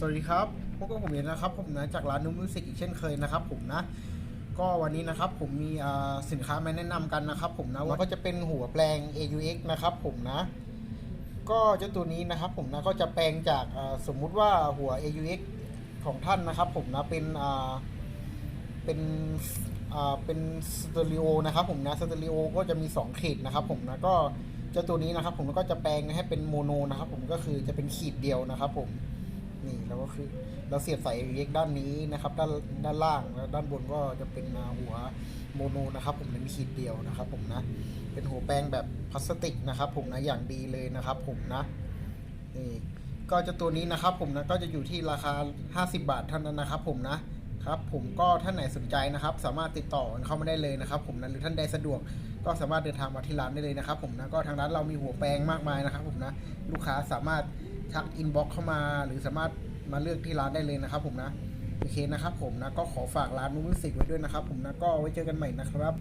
สวัสดีครับพบกับผมเองนะครับ ผมนะจากร้านนูมิวสิกอีกเช่นเคยนะครับ ผมนะ ก็วันนี้นะครับผมมีสินค้ามาแนะนำกันนะครับ ผมนะแล้ก็จะเป็นหัวแปลง AUX นะครับ ผมนะ ก็เจ้าตัวนี้นะครับ ผมนะก็จะแปลงจากสมมุติว่าหัว AUX ของท่านนะครับ ผมนะเป็นเป็นเป็นสเตอริโอนะครับ ผมนะสเตอริโอก็จะมี 2 ขีดนะครับ ผมนะก็เจ้าตัวนี้นะครับ ผมก็จะแปลงให้เป็นโมโนนะครับ ผมก็คือจะเป็นขีดเดียวนะครับ ผม นี่แล้วก็คือเราเสียบสาย AUX ด้านนี้นะครับ ด้านด้านล่างแล้วด้านบนก็จะเป็นอ่าหัวโมโนนะครับ ผมเป็นขีดเดียวนะครับ ผมนะ เป็นหัวแปลงแบบพลาสติกนะครับ ผมนะอย่างดีเลยนะครับ ผมนะนี่ก็จะตัวนี้นะครับ ผมนะก็จะอยู่ที่ราคา 50 บาทเท่านั้นนะครับ ผมนะครับ ผมก็ท่านไหนสนใจนะครับ สามารถติดต่อเข้ามาได้เลยนะครับ ผมนะหรือท่านใดสะดวกก็สามารถเดินทางมาที่ร้านได้เลยนะครับ ผมนะก็ทางร้านเรามีหัวแปลงมากมายนะครับ ผมนะลูกค้าสามารถ ทักอินบ็อกเข้ามา หรือสามารถมาเลือกที่ร้านได้เลยนะครับผมนะโอเคนะครับผมนะก็ขอฝากร้านนูมิสิกไว้ด้วยนะครับผมนะก็ไว้เจอกันใหม่นะครับ